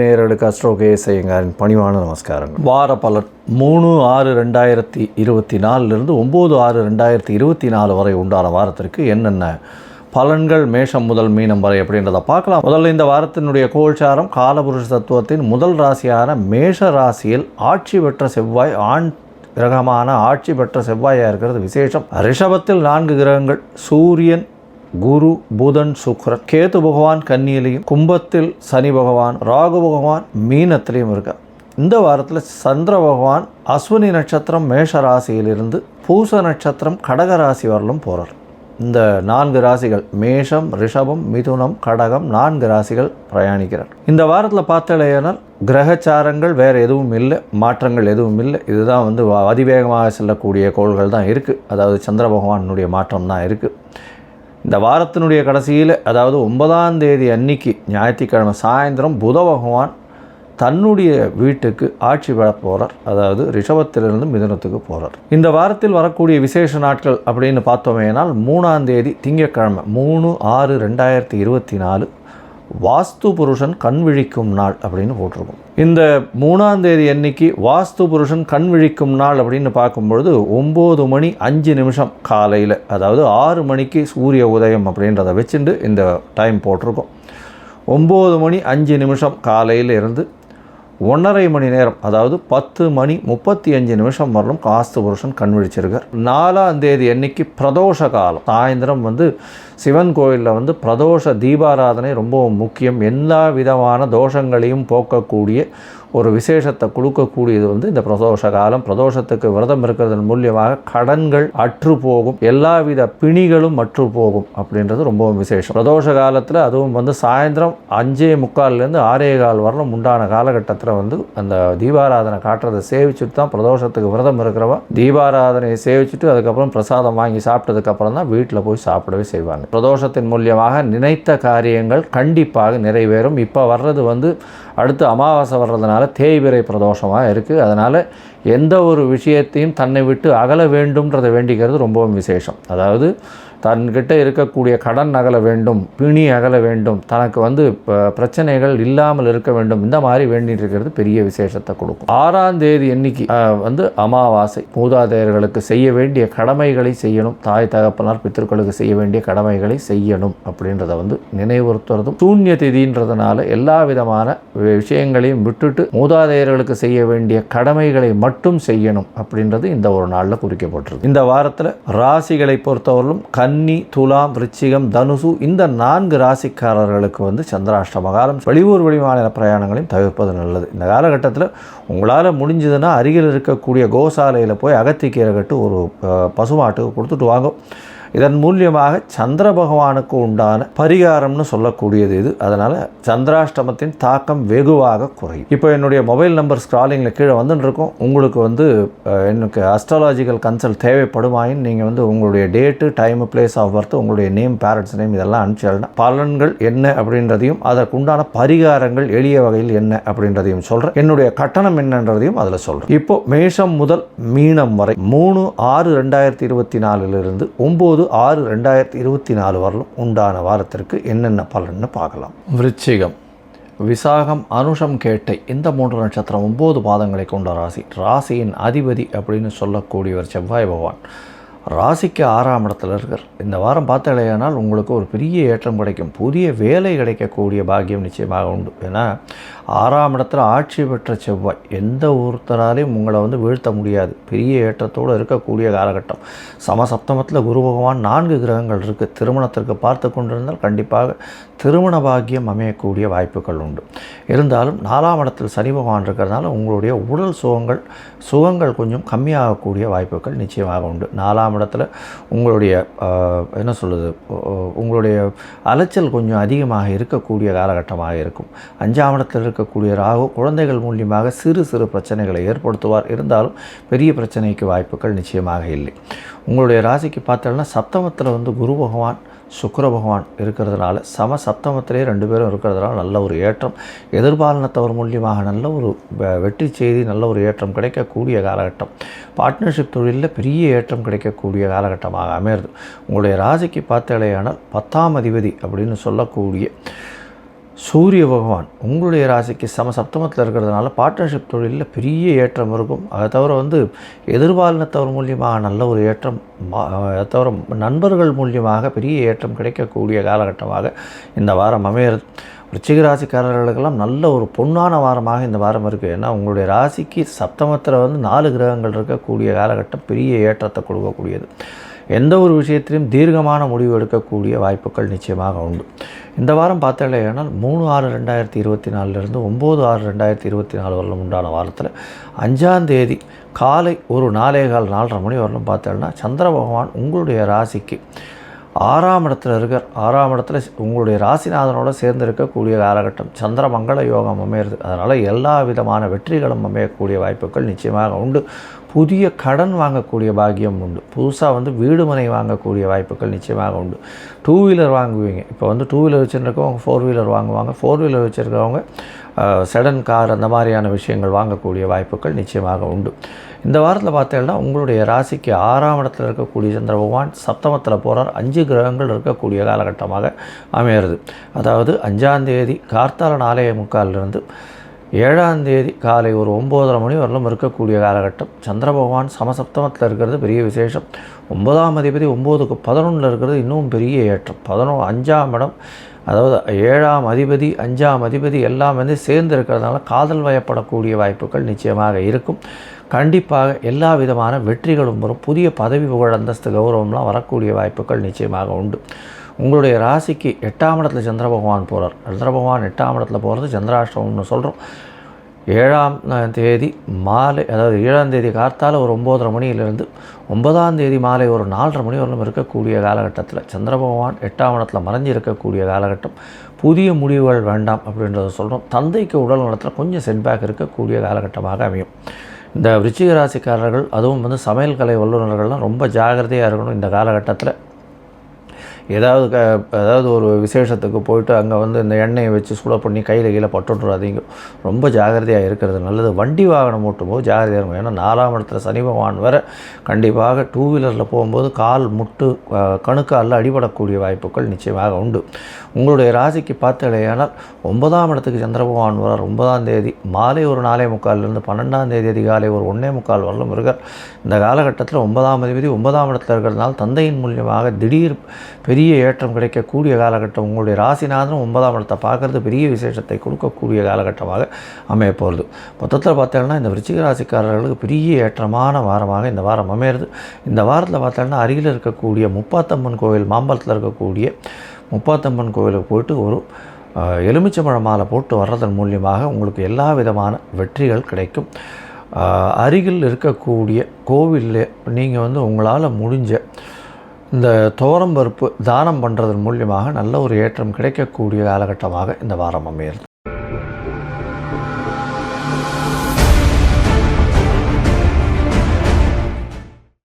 நேயர்களுக்கு அஸ்ட்ரோ கேஎஸ்ஐயங்காரின் பணிவான நமஸ்காரங்கள். வார பலன் மூணு ஆறு ரெண்டாயிரத்தி இருபத்தி நாலுலேருந்து ஒம்பது ஆறு ரெண்டாயிரத்தி இருபத்தி நாலு வரை உண்டான வாரத்திற்கு என்னென்ன பலன்கள் மேஷம் முதல் மீனம் வரை அப்படின்றத பார்க்கலாம். முதல்ல இந்த வாரத்தினுடைய கோல்சாரம் காலபுருஷ தத்துவத்தின் முதல் ராசியான மேஷ ராசியில் ஆட்சி பெற்ற செவ்வாய் ஆண் கிரகமான ஆட்சி பெற்ற செவ்வாயாக இருக்கிறது விசேஷம். ரிஷபத்தில் நான்கு கிரகங்கள் சூரியன் குரு புதன் சுக்ரன் கேது பகவான் கன்னியிலையும் கும்பத்தில் சனி பகவான் ராகு பகவான் மீனத்திலையும் இருக்கார் இந்த வாரத்தில் சந்திர பகவான் அஸ்வினி நட்சத்திரம் மேஷ ராசியிலிருந்து பூச நட்சத்திரம் கடக ராசி வரலும் போகிறார் இந்த நான்கு ராசிகள் மேஷம் ரிஷபம் மிதுனம் கடகம் நான்கு ராசிகள் பிரயாணிக்கிறார். இந்த வாரத்தில் பார்த்தாலேயானால் கிரகச்சாரங்கள் வேறு எதுவும் இல்லை மாற்றங்கள் எதுவும் இல்லை. இதுதான் வந்து அதிவேகமாக செல்லக்கூடிய கோள்கள் தான் இருக்குது அதாவது சந்திர பகவானுடைய மாற்றம் தான் இருக்குது இந்த வாரத்தினுடைய கடைசியில் அதாவது ஒன்பதாம் தேதி அன்னைக்கு ஞாயிற்றுக்கிழமை சாயந்தரம் புத பகவான் தன்னுடைய வீட்டுக்கு ஆட்சி பெற போகிறார் அதாவது ரிஷபத்திலிருந்து மிதனத்துக்கு போகிறார் இந்த வாரத்தில் வரக்கூடிய விசேஷ நாட்கள் அப்படின்னு பார்த்தோமேனால் மூணாம் தேதி திங்கக்கிழமை மூணு ஆறு ரெண்டாயிரத்தி இருபத்தி நாலு வாஸ்து புருஷன் கண் விழிக்கும் நாள் அப்படின்னு போட்டிருக்கும். இந்த மூணாம் தேதி அன்னைக்கு வாஸ்து புருஷன் கண் விழிக்கும் நாள் அப்படின்னு பார்க்கும்பொழுது ஒம்பது மணி அஞ்சு நிமிஷம் காலையில் அதாவது ஆறு மணிக்கு சூரிய உதயம் அப்படின்றத வச்சுட்டு இந்த டைம் போட்டிருக்கோம். ஒம்பது மணி அஞ்சு நிமிஷம் காலையில் இருந்து ஒன்றரை மணி நேரம் அதாவது பத்து மணி முப்பத்தி அஞ்சு நிமிஷம் வரலும் காஸ்து புருஷன் கண் விழிச்சிருக்கார் நாலாம் தேதி அன்னைக்கு பிரதோஷ காலம். சாயந்தரம் வந்து சிவன் கோயிலில் வந்து பிரதோஷ தீபாராதனை ரொம்ப முக்கியம். எல்லா விதமான தோஷங்களையும் போக்கக்கூடிய ஒரு விசேஷத்தை கொடுக்கக்கூடியது வந்து இந்த பிரதோஷ காலம். பிரதோஷத்துக்கு விரதம் இருக்கிறதன் மூலியமாக கடன்கள் அற்று போகும். எல்லாவித பிணிகளும் அற்று போகும் அப்படின்றது ரொம்பவும் விசேஷம். பிரதோஷ காலத்தில் அதுவும் வந்து சாயந்தரம் அஞ்சே முக்கால்லேருந்து ஆறே கால் வரலும் உண்டான காலகட்டத்தில் வந்து அந்த தீபாராதனை காட்டுறதை சேவிச்சுட்டு தான் பிரதோஷத்துக்கு விரதம் இருக்கிறவ தீபாராதனையை சேவிச்சுட்டு அதுக்கப்புறம் பிரசாதம் வாங்கி சாப்பிட்டதுக்கப்புறம் தான் வீட்டில் போய் சாப்பிடவே செய்வாங்க. பிரதோஷத்தின் மூலியமாக நினைத்த காரியங்கள் கண்டிப்பாக நிறைவேறும். இப்போ வர்றது வந்து அடுத்து அமாவாசை வர்றதுனால தேய்பிறை பிரதோஷமாக இருக்குது அதனால் எந்த ஒரு விஷயத்தையும் தன்னை விட்டு அகல வேண்டும்ன்றதை வேண்டிக்கிறது ரொம்பவும் விசேஷம். அதாவது தன்கிட்ட இருக்கக்கூடிய கடன் அகல வேண்டும் பிணி அகல வேண்டும் தனக்கு வந்து ப- பிரச்சனைகள் இல்லாமல் இருக்க வேண்டும். இந்த மாதிரி வேண்டிட்டு இருக்கிறது பெரிய விசேஷத்தை கொடுக்கும். ஆறாம் தேதி எண்ணிக்கை வந்து அமாவாசை. மூதாதையர்களுக்கு செய்ய வேண்டிய கடமைகளை செய்யணும். தாய் தகப்பனார் பித்திருக்களுக்கு செய்ய வேண்டிய கடமைகளை செய்யணும் அப்படின்றத வந்து நினைவுறுத்துறதும் சூன்ய திதின்றதுனால எல்லா விதமான விஷயங்களையும் விட்டுட்டு மூதாதையர்களுக்கு செய்ய வேண்டிய கடமைகளை மட்டும் செய்யணும் அப்படின்றது இந்த ஒரு நாளில் குறிக்கப்பட்டிருக்கு இந்த வாரத்தில் ராசிகளை பொறுத்தவரையிலும் கன்னி துலாம் விருச்சிகம் தனுசு இந்த நான்கு ராசிக்காரர்களுக்கு வந்து சந்திராஷ்டம காலம் வெளியூர் வெளிமாநில பிரயாணங்களையும் தவிர்ப்பது நல்லது. இந்த காலகட்டத்தில் உங்களால் முடிஞ்சதுன்னா அருகில் இருக்கக்கூடிய கோசாலையில் போய் அகத்திக்கீரை கட்டு ஒரு பசுமாட்டுக்கு கொடுத்துட்டு வாங்க. இதன் மூலியமாக சந்திர பகவானுக்கு உண்டான பரிகாரம்னு சொல்லக்கூடியது இது. அதனால் சந்திராஷ்டமத்தின் தாக்கம் வெகுவாக குறையும். இப்போ என்னுடைய மொபைல் நம்பர் ஸ்க்ராலிங்கில் கீழே வந்துட்டு இருக்கும் உங்களுக்கு வந்து எனக்கு அஸ்ட்ராலாஜிக்கல் கன்சல்ட் தேவைப்படுமாயின் நீங்கள் வந்து உங்களுடைய date time place of birth உங்களுடைய நேம் பேரண்ட்ஸ் நேம் இதெல்லாம் அனுப்பிச்சிடலாம் பலன்கள் என்ன அப்படின்றதையும் அதற்குண்டான பரிகாரங்கள் எளிய வகையில் என்ன அப்படின்றதையும் சொல்கிறேன் என்னுடைய கட்டணம் என்னன்றதையும் அதில் சொல்கிறேன் இப்போ மேஷம் முதல் மீனம் வரை மூணு ஆறு ரெண்டாயிரத்தி இருபத்தி நாலுலேருந்து ஒம்பது ஆறு ரெண்டாயிரத்தி இருபத்தி நாலு வரலும் உண்டான வாரத்திற்கு என்னென்ன பலன்னு பார்க்கலாம். விருச்சிகம். விசாகம் அனுஷம் கேட்டை இந்த மூன்று நட்சத்திரம் ஒம்பது பாதங்களை கொண்ட ராசி. ராசியின் அதிபதி அப்படின்னு சொல்லக்கூடியவர் செவ்வாய் பகவான். ராசிக்கு ஆறாம் இடத்துல இருக்கார். இந்த வாரம் பார்த்தாலேயானால் உங்களுக்கு ஒரு பெரிய ஏற்றம் கிடைக்கும். புதிய வேலை கிடைக்கக்கூடிய பாக்கியம் நிச்சயமாக உண்டு. ஏன்னா ஆறாம் இடத்துல ஆட்சி பெற்ற செவ்வாய். எந்த ஒருத்தராலையும் உங்களை வந்து வீழ்த்த முடியாது. பெரிய ஏற்றத்தோடு இருக்கக்கூடிய காலகட்டம். சமசப்தமத்தில் குரு பகவான் நான்கு கிரகங்கள் இருக்குது திருமணத்திற்கு பார்த்து கொண்டிருந்தால் கண்டிப்பாக திருமண பாக்கியம் அமையக்கூடிய வாய்ப்புகள் உண்டு. இருந்தாலும் நாலாம் இடத்தில் சனி பகவான் இருக்கிறதுனால உங்களுடைய உடல் சுகங்கள் சுகங்கள் கொஞ்சம் கம்மியாகக்கூடிய வாய்ப்புகள் நிச்சயமாக உண்டு. நாலாம் இடத்துல உங்களுடைய என்ன சொல்லுது உங்களுடைய அலைச்சல் கொஞ்சம் அதிகமாக இருக்கக்கூடிய காலகட்டமாக இருக்கும். அஞ்சாம் இடத்தில் இருக்க இருக்கக்கூடிய ராகு குழந்தைகள் மூலியமாக சிறு சிறு பிரச்சனைகளை ஏற்படுத்துவார். இருந்தாலும் பெரிய பிரச்சனைக்கு வாய்ப்புகள் நிச்சயமாக இல்லை. உங்களுடைய ராசிக்கு பார்த்தோம்னா சப்தமத்தில் வந்து குரு பகவான் சுக்கர பகவான் இருக்கிறதுனால சம சப்தமத்திலே ரெண்டு பேரும் இருக்கிறதுனால நல்ல ஒரு ஏற்றம். எதிர்பாலனத்தவர் மூலியமாக நல்ல ஒரு வெற்றி செய்தி நல்ல ஒரு ஏற்றம் கிடைக்கக்கூடிய காலகட்டம். பார்ட்னர்ஷிப் தொழிலில் பெரிய ஏற்றம் கிடைக்கக்கூடிய காலகட்டமாக அமையிறது. உங்களுடைய ராசிக்கு பார்த்தலையானால் பத்தாம் அதிபதி அப்படின்னு சொல்லக்கூடிய சூரிய பகவான் உங்களுடைய ராசிக்கு சம சப்தமத்தில் இருக்கிறதுனால பார்ட்னர்ஷிப் தொழிலில் பெரிய ஏற்றம் இருக்கும். அதை தவிர வந்து எதிர்பாலினத்தவர் மூலியமாக நல்ல ஒரு ஏற்றம் மா- அதை தவிர நண்பர்கள் மூலியமாக பெரிய ஏற்றம் கிடைக்கக்கூடிய காலகட்டமாக இந்த வாரம் அமையிறது விருச்சிக ராசிக்காரர்களுக்கெல்லாம் நல்ல ஒரு பொன்னான வாரமாக இந்த வாரம் இருக்குது ஏன்னா உங்களுடைய ராசிக்கு சப்தமத்தில் வந்து நாலு கிரகங்கள் இருக்கக்கூடிய காலகட்டம் பெரிய ஏற்றத்தை கொடுக்கக்கூடியது. எந்த ஒரு விஷயத்திலும் தீர்க்கமான முடிவு எடுக்கக்கூடிய வாய்ப்புகள் நிச்சயமாக உண்டு. இந்த வாரம் பார்த்தீங்கன்னா மூணு ஆறு ரெண்டாயிரத்தி இருபத்தி நாலுலேருந்து ஒம்பது ஆறு ரெண்டாயிரத்தி இருபத்தி நாலு வரலும் உண்டான வாரத்தில் அஞ்சாந்தேதி காலை ஒரு நாலே கால் நாலரை மணி வரலும் பார்த்தோன்னா சந்திர பகவான் உங்களுடைய ராசிக்கு ஆறாம் இடத்துல இருக்கார் ஆறாம் இடத்துல உங்களுடைய ராசிநாதனோட சேர்ந்து இருக்கக்கூடிய காலகட்டம். சந்திர மங்கள யோகம் அமையிறது. அதனால் எல்லா விதமான வெற்றிகளும் அமையக்கூடிய வாய்ப்புகள் நிச்சயமாக உண்டு. புதிய கடன் வாங்கக்கூடிய பாக்கியம் உண்டு. புதுசாக வந்து வீடு மனை வாங்கக்கூடிய வாய்ப்புகள் நிச்சயமாக உண்டு. டூ வீலர் வாங்குவீங்க. இப்போ வந்து டூ வீலர் வச்சுருக்கவங்க ஃபோர் வீலர் வாங்குவாங்க. ஃபோர் வீலர் வச்சுருக்கவங்க செடன் கார் அந்த மாதிரியான விஷயங்கள் வாங்கக்கூடிய வாய்ப்புகள் நிச்சயமாக உண்டு. இந்த வாரத்தில் பார்த்தீங்கன்னா உங்களுடைய ராசிக்கு ஆறாம் இடத்துல இருக்கக்கூடிய சந்திர பகவான் சப்தமத்தில் போகிறார் அஞ்சு கிரகங்கள் இருக்கக்கூடிய காலகட்டமாக அமையிறது அதாவது அஞ்சாம் தேதி கார்த்தால நாளைய முக்காலிலிருந்து ஏழாம் தேதி காலை ஒரு ஒம்போதரை மணி வரலும் இருக்கக்கூடிய காலகட்டம். சந்திர பகவான் சமசப்தமத்தில் இருக்கிறது பெரிய விசேஷம். ஒன்பதாம் அதிபதி ஒம்போதுக்கு பதினொன்றில் இருக்கிறது இன்னும் பெரிய ஏற்றம். பதினொன்று அஞ்சாம் இடம் அதாவது ஏழாம் அதிபதி அஞ்சாம் அதிபதி எல்லாம் வந்து சேர்ந்து இருக்கிறதுனால காதல் வயப்படக்கூடிய வாய்ப்புகள் நிச்சயமாக இருக்கும். கண்டிப்பாக எல்லா விதமான வெற்றிகளும் வரும். புதிய பதவி புகழ் அந்தஸ்து கௌரவம்லாம் வரக்கூடிய வாய்ப்புகள் நிச்சயமாக உண்டு. உங்களுடைய ராசிக்கு எட்டாம் இடத்துல சந்திர பகவான் போகிறார் சந்திர பகவான் எட்டாம் இடத்துல போகிறது சந்திராஷ்டமம்னு சொல்கிறோம் ஏழாம் தேதி மாலை அதாவது ஏழாம் தேதி கார்த்தால் ஒரு ஒம்போதரை மணியிலிருந்து ஒன்பதாம் தேதி மாலை ஒரு நாலரை மணி வரலும் இருக்கக்கூடிய காலகட்டத்தில் சந்திர பகவான் எட்டாம் இடத்துல மறைஞ்சு இருக்கக்கூடிய காலகட்டம் புதிய முடிவுகள் வேண்டாம் அப்படின்றத சொல்கிறோம் தந்தைக்கு உடல் நலத்தில் கொஞ்சம் செட்பேக் இருக்கக்கூடிய காலகட்டமாக அமையும். இந்த விருச்சிக ராசிக்காரர்கள் அதுவும் வந்து சமையல் கலை வல்லுநர்கள்லாம் ரொம்ப ஜாகிரதையாக இருக்கணும் இந்த காலகட்டத்தில். ஏதாவது க ஏதாவது ஒரு விசேஷத்துக்கு போயிட்டு அங்கே வந்து இந்த எண்ணெயை வச்சு சுட பண்ணி கையில் கீழே பட்டுட்றாதீங்க. ரொம்ப ஜாகிரதையாக இருக்கிறது நல்லது. வண்டி வாகனம் ஓட்டும்போது ஜாகிரதையாக இருக்கும் ஏன்னா நாலாம் இடத்துல சனி பகவான் வர கண்டிப்பாக டூ வீலரில் போகும்போது கால் முட்டு கணுக்கால் கணுக்காலில் அடிபடக்கூடிய வாய்ப்புகள் நிச்சயமாக உண்டு. உங்களுடைய ராசிக்கு பார்த்தலையானால் ஒன்பதாம் இடத்துக்கு சந்திர பகவான் வரார் ஒன்பதாம் தேதி மாலை ஒரு நாலே முக்கால்லேருந்து பன்னெண்டாம் தேதி அதிகாலை ஒரு ஒன்றே முக்கால் வரலும் இருக்கார். இந்த காலகட்டத்தில் ஒன்பதாம் அதிபதி ஒன்பதாம் இடத்துல இருக்கிறதுனால தந்தையின் மூலியமாக திடீர் பெரிய பெரிய ஏற்றம் கிடைக்கக்கூடிய காலகட்டம். உங்களுடைய ராசிநாதனும் ஒன்பதாம் இடத்தை பார்க்குறது பெரிய விசேஷத்தை கொடுக்கக்கூடிய காலகட்டமாக அமைய போகிறது மொத்தத்தில் பார்த்தோம்னா இந்த விருச்சிக ராசிக்காரர்களுக்கு பெரிய ஏற்றமான வாரமாக இந்த வாரம் அமையிறது. இந்த வாரத்தில் பார்த்தோம்னா அருகில் இருக்கக்கூடிய முப்பாத்தம்மன் கோவில் மாம்பலத்தில் இருக்கக்கூடிய முப்பாத்தம்மன் கோவிலுக்கு போயிட்டு ஒரு எலுமிச்சம்பழ மாலை போட்டு வர்றதன் மூலியமாக உங்களுக்கு எல்லா விதமான வெற்றிகள் கிடைக்கும். அருகில் இருக்கக்கூடிய கோவிலில் நீங்கள் வந்து உங்களால் முடிஞ்ச இந்த துவரம்பருப்பு தானம் பண்ணுறதன் மூலியமாக நல்ல ஒரு ஏற்றம் கிடைக்கக்கூடிய காலகட்டமாக இந்த வாரம் அமையிறது